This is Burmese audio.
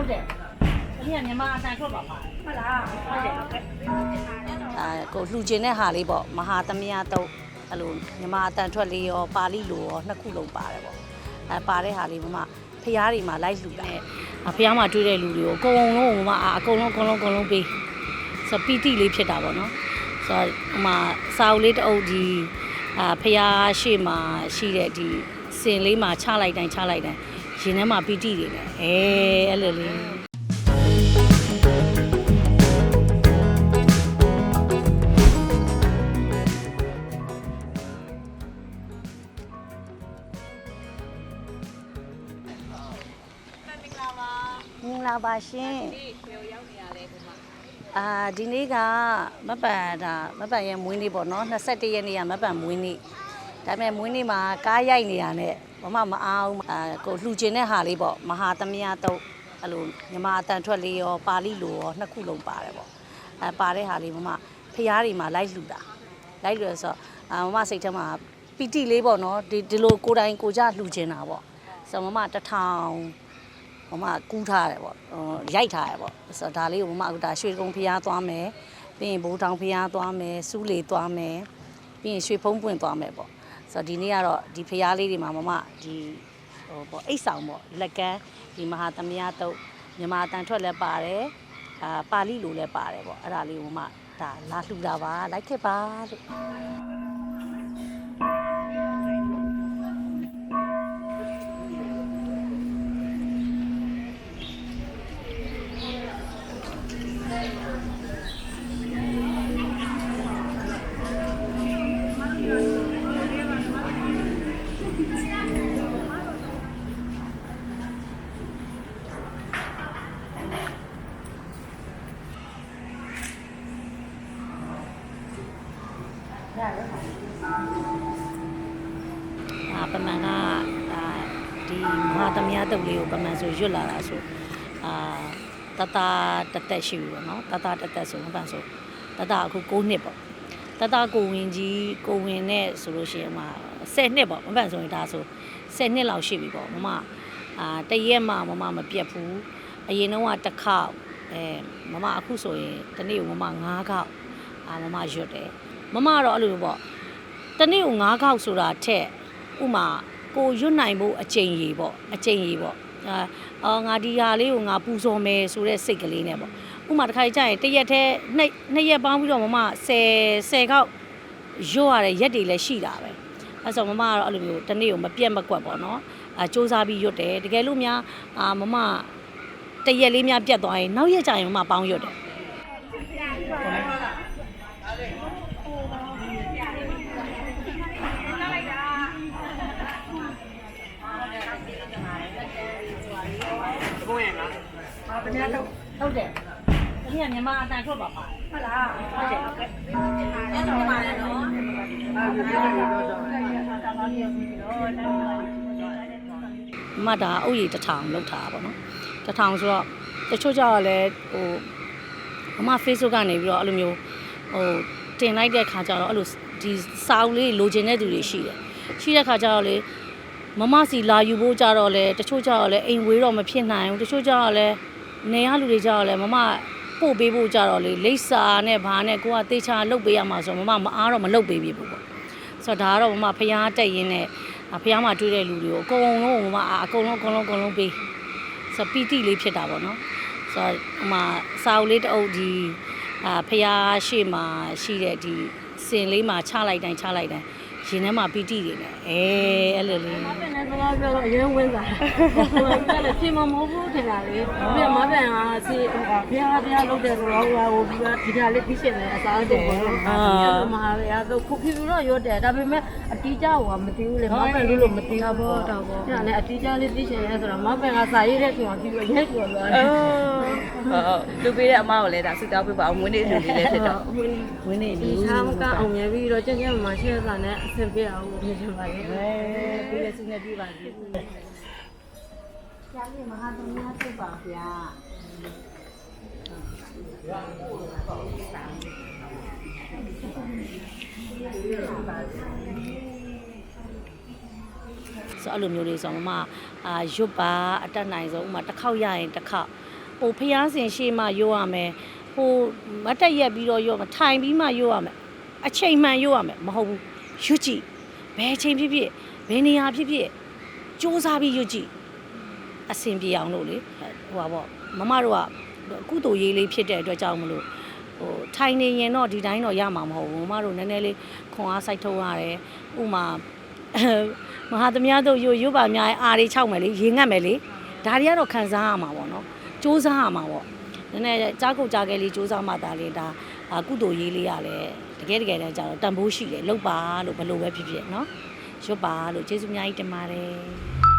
ဟုတ်တယ်အမေကမြန်မာအတန်ထွက်ပါပါဟုတ်လားဟုတ်တယ်ဟုတ်ကဲ့အာကိုလှူကျင်တဲ့ဟာလေးပေါ့မဟာသမယတုတ်အဲ့လိုမြမအတန်ထွက်လေးရောပါဠိလိုရောနှစ်ခုလုံးပါတယ်ပေါ့အဲပါတဲ့ဟာလေးမမဖျားတွေမှာလိုက်လှူတာအဖျားမှာတွေ့တဲ့လူတွေကိုအကုန်လုံးမမအာအကုန်လုံးအကုန်လုံးအကုန်လုံးပေးဆိုပီတိလေးဖြစ်တာပေါ့နော်ဆိုတော့ဟိုမှာစာအုပ်လေးတစ်အုပ်ဒီအာဖျားရှိမှာရှိတဲ့ဒီစင်လေးမှာချလိုက်တိုင်းချလိုက်တိုင်း ရင်ထဲမှာပီတိတွေနဲ့အဲအဲ့လိုလေးမင်္ဂလာပါရှင်အာဒီနေ့ကမပန်ဒါမပန်ရဲ့မွေးနေ့ပေါ့နော်21ရက်နေ့ကမပန်မွေးနေ့ဒါပေမဲ့မွေးနေ့မှာကားရိုက်နေရတဲ့ မမမအားဘူးအာကိုလှူကျင်တဲ့ဟာလေးပေါ့မဟာသမယတုတ်အဲ့လိုမြမအတန်ထွက်လေးရောပါဠိလိုရောနှစ်ခုလုံးပါတယ်ပေါ့အဲပါတဲ့ဟာလေးမမဖျားတွေမှာလိုက်လှူတာလိုက်လှူရဆိုတော့အာမမစိတ်ထဲမှာပီတိလေးပေါ့နော်ဒီဒီလိုကိုယ်တိုင်ကိုကြလှူကျင်တာပေါ့ဆိုတော့မမတစ်ထောင်မမကူးထားတယ်ပေါ့ဟိုရိုက်ထားတယ်ပေါ့ဆိုတော့ဒါလေးကိုမမအခုဒါရွှေကုန်းဖျားသွားမယ်ပြီးရင်ဘိုးတောင်ဖျားသွားမယ်စူးလေသွားမယ်ပြီးရင်ရွှေဖုံးပွင့်သွားမယ်ပေါ့ ဆိုတော့ဒီနေ့ကတော့ဒီဖျားလေးတွေမှာမမဒီဟိုပေါ့အိတ်ဆောင်ပေါ့လက်ကမ်းဒီမဟာသမယတုတ်မြန်မာတန်ထွက်လည်းပါတယ်အာပါဠိလိုလည်းပါတယ်ပေါ့အဲ့ဒါလေးကိုမမဒါလာလှူတာပါလိုက်ခဲ့ပါလို့ ပမန်ကအာဒီမဟာသမယတုတ်လေးကိုပမန်ဆိုရွတ်လာတာဆိုအာတတတသက်ရှိပြီပေါ့နော်တတတသက်ဆိုမပန်ဆိုတတအခု6နှစ်ပေါ့တတကိုဝင်ကြီးကိုဝင်နဲ့ဆိုလို့ရှိရင်မှာ10နှစ်ပေါ့မပန်ဆိုရင်ဒါဆို10နှစ်လောက်ရှိပြီပေါ့မမအာတရက်မှမမမပြတ်ဘူးအရင်တော့ကတစ်ခေါက်အဲမမအခုဆိုရင်တနေ့ကိုမမ9ခေါက်အာမမရွတ်တယ်မမကတော့အဲ့လိုပေါ့တနေ့ကို9ခေါက်ဆိုတာထက် ဥမာကိုရွတ်နိုင်ဖို့အချိန်ကြီးပေါ့အချိန်ကြီးပေါ့အာအော်ငါဒီဟာလေးကိုငါပူဇော်မယ်ဆိုတဲ့စိတ်ကလေးနဲ့ပေါ့ဥမာတစ်ခါကြာရင်တစ်ရက်တည်းနှစ်နှစ်ရက်ပေါင်းပြီးတော့မမ10 10ခေါက်ရွတ်ရတဲ့ရက်တွေလည်းရှိတာပဲအဲဆိုမမကတော့အဲ့လိုမျိုးတနေ့ကိုမပြတ်မကွက်ပေါ့နော်အာစူးစမ်းပြီးရွတ်တယ်တကယ်လို့များအာမမတစ်ရက်လေးများပြတ်သွားရင်နောက်ရက်ကျရင်မမပေါင်းရွတ်တယ် ဟာတမန်တော့ဟုတ်တယ်အမေကမြန်မာအတန်ထွက်ပါပါဟုတ်လားဟုတ်တယ်ဟုတ်ကဲ့အဲ့တော့ပါလေနော်မတာအုပ်ရည်တစ်ထောင်လောက်ထားတာပေါ့နော်တစ်ထောင်ဆိုတော့တချို့ကျတော့လည်းဟိုအမ Facebook ကနေပြီးတော့အဲ့လိုမျိုးဟိုတင်လိုက်တဲ့ခါကျတော့အဲ့လိုဒီစာအုပ်လေးလိုချင်တဲ့သူတွေရှိတယ်ရှိတဲ့ခါကျတော့လေ မမစီလာယူဖို့ကြတော့လေတချို့ကြတော့လေအိမ်ဝေးတော့မဖြစ်နိုင်ဘူးတချို့ကြတော့လေနေရလူတွေကြတော့လေမမပို့ပေးဖို့ကြတော့လေလိပ်စာနဲ့ဘာနဲ့ကိုကတေချာလုတ်ပေးရမှာဆိုမမမအားတော့မလုတ်ပေးပြီပေါ့ဆိုတော့ဒါကတော့မမဖျားတက်ရင်းနဲ့ဖျားမှာတွေ့တဲ့လူတွေကိုအကုန်လုံးမမအကုန်လုံးအကုန်လုံးအကုန်လုံးပေးဆိုတော့ပီတိလေးဖြစ်တာပေါ့နော်ဆိုတော့ဟိုမှာစာအုပ်လေးတစ်အုပ်ဒီအာဖျားရှိမှာရှိတဲ့ဒီစင်လေးမှာချလိုက်တိုင်းချလိုက်တိုင်း ရင်ထဲမှာပီတိတွေနဲ့အဲအဲ့လိုလေးမပန်နဲ့စကားပြောတော့အရင်ဝင်းစားဟိုကလည်းပြင်မမဟုတ်ဘူးထင်တာလေပြီးတော့မပန်ကစီဘုရားဘုရားလုပ်တဲ့ဆိုတော့ဟိုဟိုဒီကလေးပြီးရှင်တယ်အစားတော့ဘောလုံးအာမဟာရတော့ခုဖြူဖြူတော့ရွတ်တယ်ဒါပေမဲ့အတီးကြဟိုကမသိဘူးလေမပန်လို့လို့မသိဘူးဘောတော့ဘောဒါနဲ့အတီးကြလေးပြီးရှင်လဲဆိုတော့မပန်ကစာရေးတဲ့ခင်ကပြီးတော့ရိုက်ပြောသွားတယ်ဟုတ်လူပေးတဲ့အမကိုလည်းဒါဆုတောင်းပေးပါအောင်ဝင်းနေလူလေးလည်းဖြစ်တော့ဝင်ဝင်းနေဒီလူချောင်းကအောင်မြင်ပြီးတော့ကျန်ကျန်မှရှေ့စာနဲ့အဆင်ပြေအောင်လုပ်နေပါလေအဲပြီးရစုနေပြပါစီဆရာကြီးမဟာသမယဖြစ်ပါဗျာဆိုအဲ့လိုမျိုးလေးဆိုတော့မမအာရွတ်ပါအတက်နိုင်ဆုံးဥမာတစ်ခေါက်ရရင်တစ်ခေါက်ဟိုဖျားစင်ရှေ့မှရွတ်ရမယ်ဟိုမတ်တက်ရက်ပြီးတော့ရွတ်မထိုင်ပြီးမှရွတ်ရမယ်အချိန်မှန်ရွတ်ရမယ်မဟုတ်ဘူး ရွတ်ကြည့်ဘယ်အချိန်ဖြစ်ဖြစ်ဘယ်နေရာဖြစ်ဖြစ်စူးစမ်းပြီးရွတ်ကြည့်အဆင်ပြေအောင်လို့လေဟိုပါပေါ့မမတို့ကကုသိုလ်ရေးလေးဖြစ်တဲ့အတွက်ကြောင့်မလို့ဟိုထိုင်နေရင်တော့ဒီတိုင်းတော့ရမှာမဟုတ်ဘူးမမတို့နည်းနည်းလေးခွန်အားစိုက်ထုတ်ရတယ်ဥမာမဟာသမ ्या တို့ရွရွပါများအားတွေခြောက်မယ်လေရေငတ်မယ်လေဒါတွေကတော့ခံစားရမှာပေါ့နော်စူးစမ်းရမှာပေါ့ နည်းနည်းကြားကုတ်ကြားကလေးစူးစမ်းမှသာလေဒါအာကုသိုလ်ရေးလေးရလဲတကယ်တကယ်တမ်းကျတော့တန်ဖိုးရှိတယ်လောက်ပါလို့ဘယ်လိုပဲဖြစ်ဖြစ်နော်ရွတ်ပါလို့ကျေးဇူးအများကြီးတင်ပါတယ်